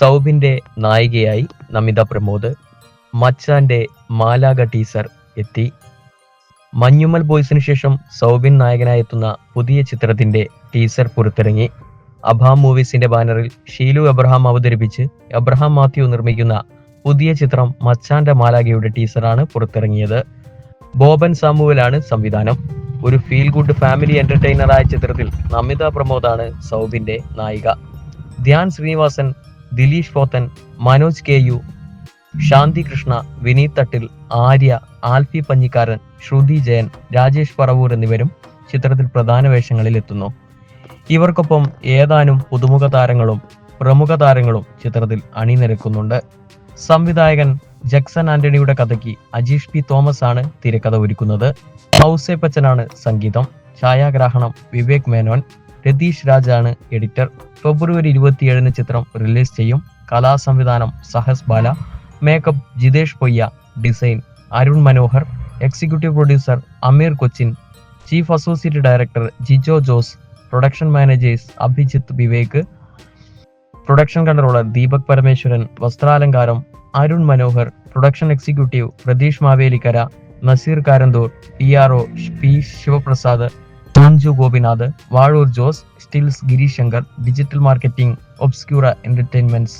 സൗബിന്റെ നായികയായി നമിത പ്രമോദ് മച്ചാന്റെ മാലാഗ ടീസർ എത്തി. മഞ്ഞുമൽ ബോയ്സിന് ശേഷം സൗബിൻ നായകനായി എത്തുന്ന പുതിയ ചിത്രത്തിന്റെ ടീസർ പുറത്തിറങ്ങി. അഭാം മൂവീസിന്റെ ബാനറിൽ ഷീലു എബ്രഹാം അവതരിപ്പിച്ച് എബ്രഹാം മാത്യു നിർമ്മിക്കുന്ന പുതിയ ചിത്രം മച്ചാന്റെ മാലാഗയുടെ ടീസറാണ് പുറത്തിറങ്ങിയത്. ബോബൻ സാമുവലാണ് സംവിധാനം. ഒരു ഫീൽ ഗുഡ് ഫാമിലി എന്റർടൈനറായ ചിത്രത്തിൽ നമിത പ്രമോദാണ് സൗബിന്റെ നായിക. ധ്യാൻ ശ്രീനിവാസൻ ദിലീഷ് പോത്തൻ മനോജ് കെ യു ശാന്തി കൃഷ്ണ വിനീത് തട്ടിൽ ആര്യ ആൽഫി പഞ്ഞിക്കാരൻ ശ്രുതി ജയൻ രാജേഷ് പറവൂർ എന്നിവരും ചിത്രത്തിൽ പ്രധാന വേഷങ്ങളിൽ എത്തുന്നു. ഇവർക്കൊപ്പം ഏതാനും പുതുമുഖ താരങ്ങളും പ്രമുഖ താരങ്ങളും ചിത്രത്തിൽ അണിനിരക്കുന്നുണ്ട്. സംവിധായകൻ ജക്സൺ ആന്റണിയുടെ കഥയ്ക്ക് അജീഷ് പി തോമസ് ആണ് തിരക്കഥ ഒരുക്കുന്നത്. ഹൗസേപ്പച്ചനാണ് സംഗീതം. ഛായാഗ്രാഹണം വിവേക് മേനോൻ. രതീഷ് രാജാണ് എഡിറ്റർ. ഫെബ്രുവരി ഇരുപത്തിയേഴിന് ചിത്രം റിലീസ് ചെയ്യും. കലാസംവിധാനം Sahas Bala makeup Jithesh Poyya design Arun Manohar executive producer Ameer Cochin chief associate director Jijo Jose production managers Abhijith Vivek production controller Deepak Parameswaran വസ്ത്രാലങ്കാരം Arun Manohar production executive Pratheesh Mavelikkara Naseer Karanthur P R O P Sivaprasad தான்ஜோ Gopinathan Vazhoor Jose stills Greeshankar digital marketing Obscura Entertainments